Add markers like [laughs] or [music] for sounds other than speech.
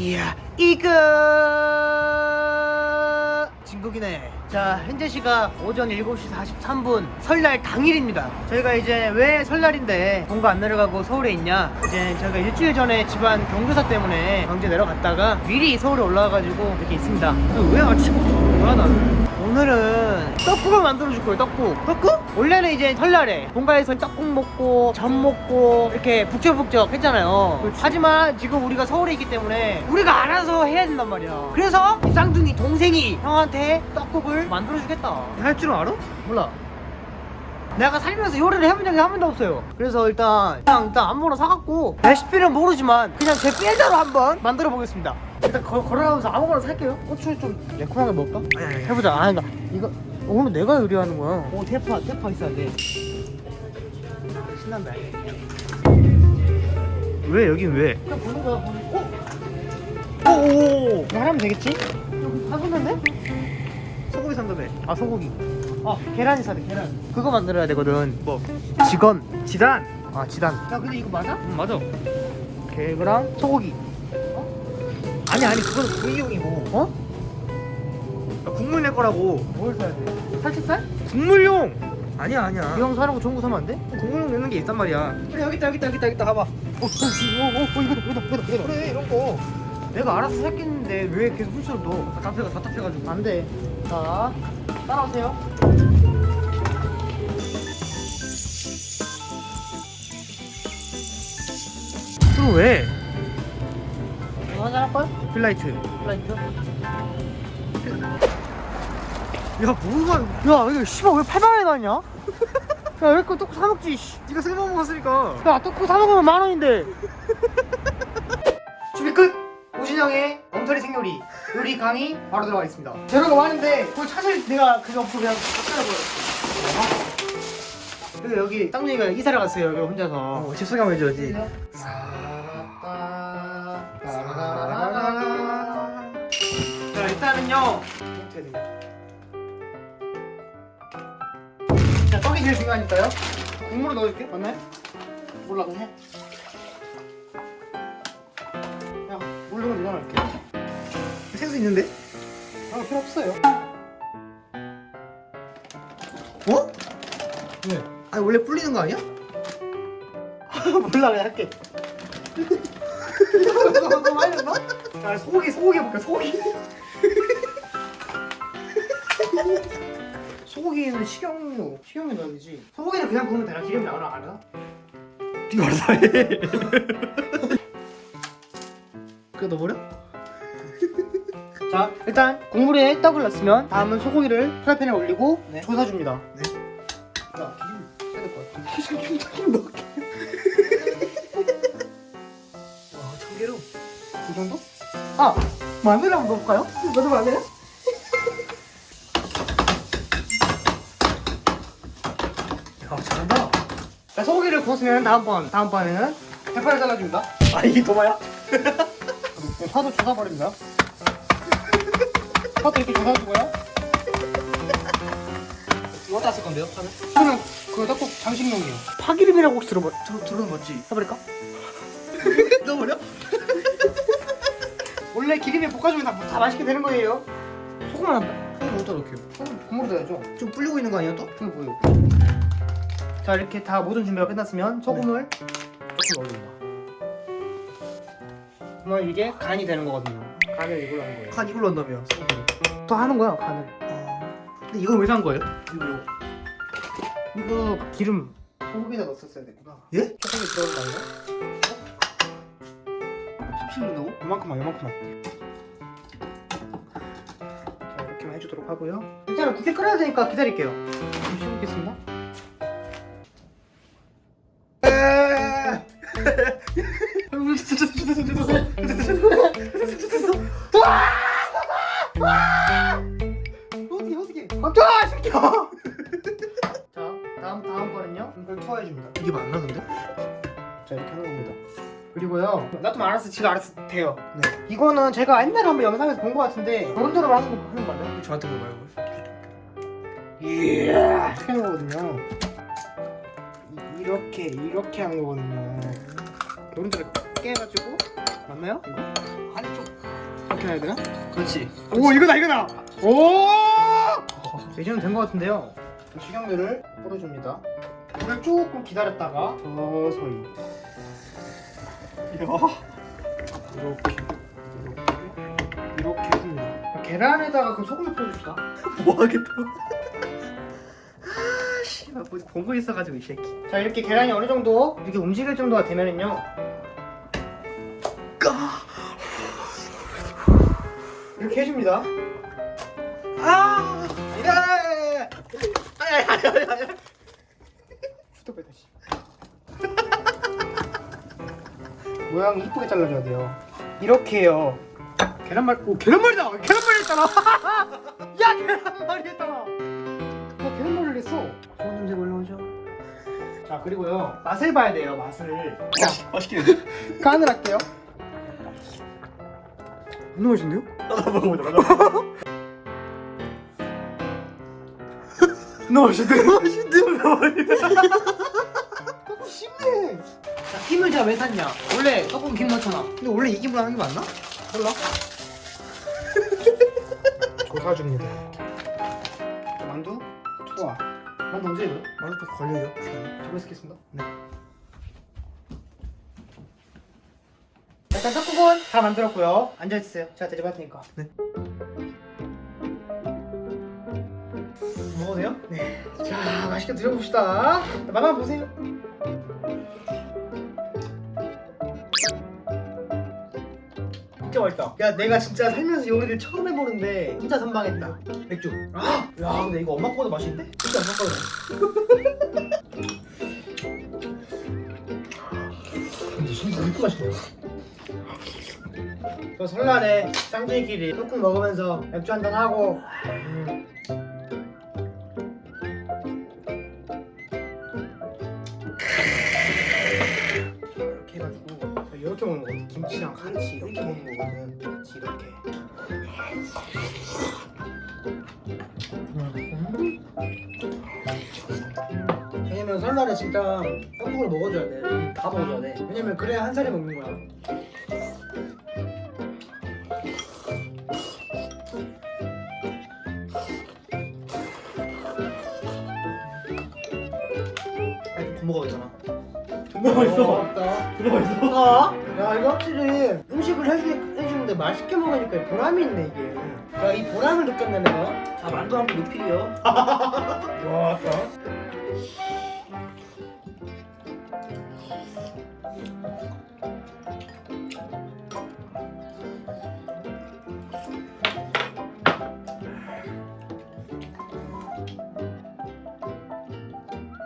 이야 이거! 진국이네. 자 현재 시각 오전 7시 43분 설날 당일입니다. 저희가 이제 왜 설날인데 본가 안 내려가고 서울에 있냐? 이제 저희가 일주일 전에 집안 경조사 때문에 경제 내려갔다가 미리 서울에 올라와가지고 이렇게 있습니다. 왜 아침부터 뭐야 나는 오늘은 떡국을 만들어 줄 거예요 떡국. 떡국? 원래는 이제 설날에 본가에서 떡국 먹고 전 먹고 이렇게 북적북적 했잖아요. 하지만 지금 우리가 서울에 있기 때문에 우리가 알아서 해야 된단 말이야. 그래서 이 쌍둥이 동생이 형한테 떡국을 만들어 주겠다. 할 줄은 알아? 몰라. 내가 살면서 요리를 해본 적이 한 번도 없어요. 그래서 일단 그냥 일단 아무거나 사갖고 레시피는 모르지만 그냥 제 삘대로 한번 만들어 보겠습니다 일단 거, 걸어가면서 아무거나 살게요. 고추 좀 매콤하게 먹을까? 아니 아니 해보자. 아 그러니까 이거 오늘 내가 요리하는 거야. 오 대파 대파 있어야 돼. 신난다. 왜? 여긴 왜? 그냥 보는 거야 보는 거. 오오오 그냥 하면 되겠지? 여기 사줬는데? 소고기 산다며. 아 소고기. 아 계란 있어야 돼 계란. 그거 만들어야 되거든. 뭐? 직원 지단. 아 지단. 야 근데 이거 맞아? 응 맞아. 개그랑 소고기 아니 아니 그거는 구이용이고 어? 야, 국물 낼 거라고. 뭘 사야 돼? 살치살? 국물용! 아니야 아니야. 이형 거 좋은 거 사면 안 돼? 국물용 내는 게 있단 말이야. 그래 여기 있다 여기 있다 여기 있다 여기 있다. 가봐. 어, 어, 어, 어, 어 이거다 이거다 이거다 이거다 그래 이런 거. 내가 알아서 샀겠는데 왜 계속 훔쳐 너 답답해가 답답해가지고. 안돼. 자 따라오세요. 그럼 왜? 이거 한잔 할걸? 필라이트. 플라이트? 야 뭐가 야 이거 씨발 왜 8만 원에 나왔냐? 야왜 이렇게 떡국 사먹지 씨. 네가 쓸모없는 거 쓰니까. 야 떡국 사먹으면 만 원인데. 준비 끝! 오진영의 엉터리 생요리 요리 강의 바로 들어가겠습니다. 재료가 많은데 그걸 찾을 내가 그게 없어 그냥 찾아버려 그리고 여기 쌍둥이가 이사를 갔어요 여기 혼자서. 어 집소개 한번 해줘야지 자 일단은요 자 떡이 제일 중요하니까요 국물을 넣어줄게 맞나요? 몰라 그냥 해 그냥 물 넣으면 되잖아 이렇게 생수 있는데? 아 필요 없어요 어? 왜? 아니 원래 불리는 거 아니야? [laughs] 몰라 그냥 할게? [laughs] 자 소고기 소고기 해볼까 소고기 [laughs] 소고기는 식용유 식용유 넣어야 되지 소고기는 그냥 구우면 되나? 기름 나오나 알아? 네가 알아서 해 그거 넣어버려? [laughs] 자 일단 국물에 떡을 넣었으면 다음은 소고기를 프라이팬에 올리고 네. 조사줍니다 네. 야 기름 써야 될것 같은데 [laughs] 기름 넣을게 와 참기름 이 정도? 아 마늘 한번? 넣어도 안돼요? 야 잘한다 자, 소고기를 구웠으면 다음번 다음번에는 대파를 잘라줍니다 아 이게 도마야? 네, 파도 조사버립니다 파도 이렇게 조사주고요 이거 땄을 건데요? 파는? 저는 그 떡국 장식용이에요 파기름이라고 혹시 들어봐 저 들어는 맞지? 해버릴까? 넣어버려? 원래 기름에 볶아주면 다, 다 맛있게 되는 거예요 소금만 한다 소금 어디다 넣게요? 소금 국물 넣어야죠 좀 불리고 있는 거 아니야 또? 그게 뭐예요? 자 이렇게 다 모든 준비가 끝났으면 소금을 조금 올립니다. 그러면 이게 간이 되는 거거든요. 간을 이걸로 하는 거예요. 간 이걸로 한다며 또 하는 거야 간을. 어... 근데 이건 왜 산 거예요? 이거 이거 기름 소고기에다 넣었어야 됐구나. 예? 소고기 들어간 거 아니야? 참치 넣는다고? 이만큼만 이만큼만 자 이렇게만 해주도록 하고요. 일단은 국회 끓여야 되니까 기다릴게요. 좀 씹겠습니다 어떻게 깜짝아 새끼야 [laughs] 자 다음 다음 거는요 이걸 투하해 줍니다 이게 맞나던데? 자 이렇게 하는 겁니다 그리고요 놔두면 알아서 지가 알아서 돼요 네 이거는 제가 옛날에 한번 영상에서 본 것 같은데 노릇노릇 하는 거 하는 거 맞아요? 저한테 물어봐요 이야 이렇게 하는 거거든요 이- 이렇게 이렇게 하는 거거든요 노릇노릇 깨가지고 맞나요? 이거? 아니 좀 이렇게 해야 되나? 그렇지. 오 이거다 이거다. 오. 이 정도 된것 같은데요. 식용유를 뿌려줍니다. 물을 조금 기다렸다가 서서히. 이야. 이렇게 이렇게 이렇게 해줍니다. 계란에다가 그 소금을 뿌려줍시다. [laughs] 뭐 하겠다. 아씨, 나 본거 있어가지고 이 새끼. 자 이렇게 계란이 어느 정도 이렇게 움직일 정도가 되면은요. 이렇게 해줍니다. 아, 빼다 씨. 모양이 이쁘게 잘라줘야 돼요. 이렇게요. 계란말, 오 계란말이다. 계란말이 했잖아. [laughs] 야 계란말이 했잖아. 나 계란말이를 했어. 좋은 냄새 올라오죠. 자 그리고요 맛을 봐야 돼요 맛을. 맛있겠는데? 간을 할게요. 너무 맛있는데요? 나도 먹어보자. 나도. [laughs] 너무 맛있는데요? 맛있는데? 쉽네. 자, 김을 제가 왜 샀냐? 원래 떡국 김 넣잖아. 근데 원래 이 기분 하는 게 맞나? 몰라? [laughs] 조사줍니다. 만두 투하. 만두 언제 해요? 만두 좀 걸려요. 잡고 있겠습니다. 네. 일단 떡국은 다 만들었고요. 앉아있으세요. 제가 대접할 테니까. 네. 돼요? 네. 자, 맛있게 드셔봅시다. 자, 맛만 보세요. 진짜 맛있다. 야, 내가 진짜 살면서 요리를 처음 해보는데 진짜 선방했다. 맥주. 아, 야, 근데 이거 엄마 거보다 맛있는데? 진짜 엄마 거보다. [laughs] 근데 진짜 이렇게 맛있네요. 저 설날에 쌍둥이끼리 떡국 먹으면서 맥주 한잔 하고 김치랑 같이 이렇게 먹는 거거든 같이 이렇게. 음. 왜냐면 설날에 진짜 떡국을 먹어줘야 돼 다 먹어줘야 돼. 왜냐면 그래야 한 살이 먹는 거야. 더 먹어야잖아 존나 맛있어. 맞다. 존나 맛있어. 야 이거 확실히 음식을 해주, 해주는데 맛있게 먹으니까 보람이 있네 이게. 자이 보람을 느꼈네 내가. 자 만두 한번 리필이요. [laughs] 와 아까